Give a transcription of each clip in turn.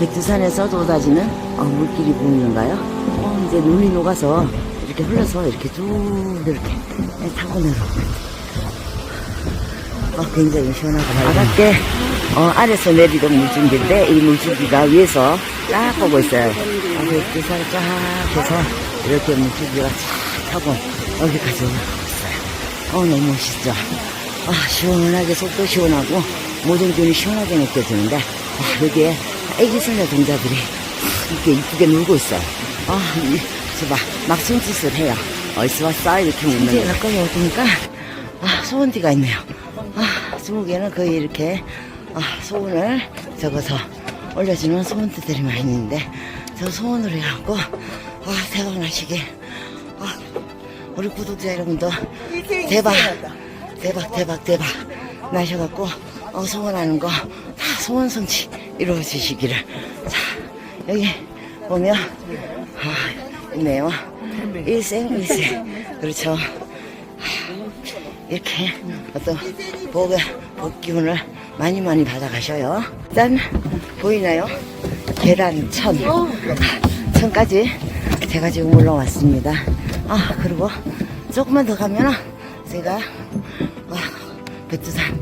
백두산에서 쏟아지는 어, 물길이 보이는가요? 어, 이제 눈이 녹아서 이렇게 흘러서 이렇게 쭉 이렇게 타고 내려옵니다. 어, 굉장히 시원하고 바닷게 어, 아래서 내리던 물줄기인데 이 물줄기가 위에서 쫙 보고 있어요. 아, 백두산을 쫙 해서 이렇게 물줄기가 쫙 타고 여기까지 올라가고 있어요. 어, 너무 멋있죠? 아, 시원하게 속도 시원하고 모든 균이 시원하게 느껴지는데 아, 여기에 애기 소녀 동자들이 이렇게 이쁘게 놀고 있어요. 아, 이, 저봐, 막 손짓을 해요. 어디서 왔어? 이렇게 묻는 거. 가까이 오니까 아, 소원띠가 있네요. 아, 중국에는 거의 이렇게 아, 소원을 적어서 올려주는 소원띠들이 많이 있는데 저 소원으로 해갖고 아, 대박 나시길 아, 우리 구독자 여러분도 대박 대박 대박 대박 나셔갖고 어, 소원하는 거 다 소원 성취 이루어지시기를. 자 여기 보면 아 있네요. 일생일세 그렇죠. 이렇게 어떤 복의 복 기운을 많이 많이 받아가셔요. 짠 보이나요? 계란 천. 천까지 제가 지금 올라왔습니다. 아 그리고 조금만 더 가면은 제가 아, 백두산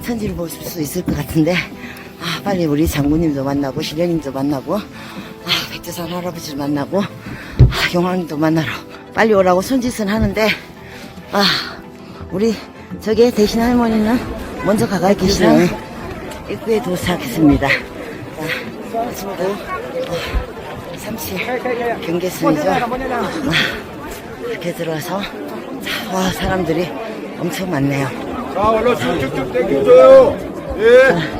천지를 볼수 있을 것 같은데. 아 빨리 우리 장군님도 만나고 신령님도 만나고 아 백두산 할아버지도 만나고 아 용왕님도 만나러 빨리 오라고 손짓은 하는데 아 우리 저기 대신 할머니는 먼저 가가 계시네. 입구에 도착했습니다. 자 친구 어, 삼치 경계선이죠. 아, 이렇게 들어와서 자, 와 사람들이 엄청 많네요. 자, 얼른 쭉쭉쭉 당겨줘요. 예. 볼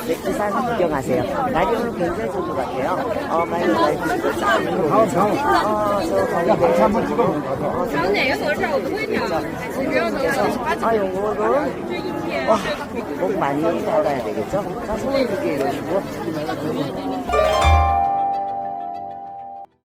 면, 자, 보이죠? 그죠? 백두산 구경하세요. 날이 오늘 굉장히 좋은 것 같아요. 어, 많이 많이 드시고 싸우고. 다음, 다음. 어, 저 거기 같이 한번 찍어. 어, 尝哪个合适？我不会调，我不要都是。 아, 요거를, 와, 목 많이 받아야 되겠죠? 자, 손을 이렇게 이러시고.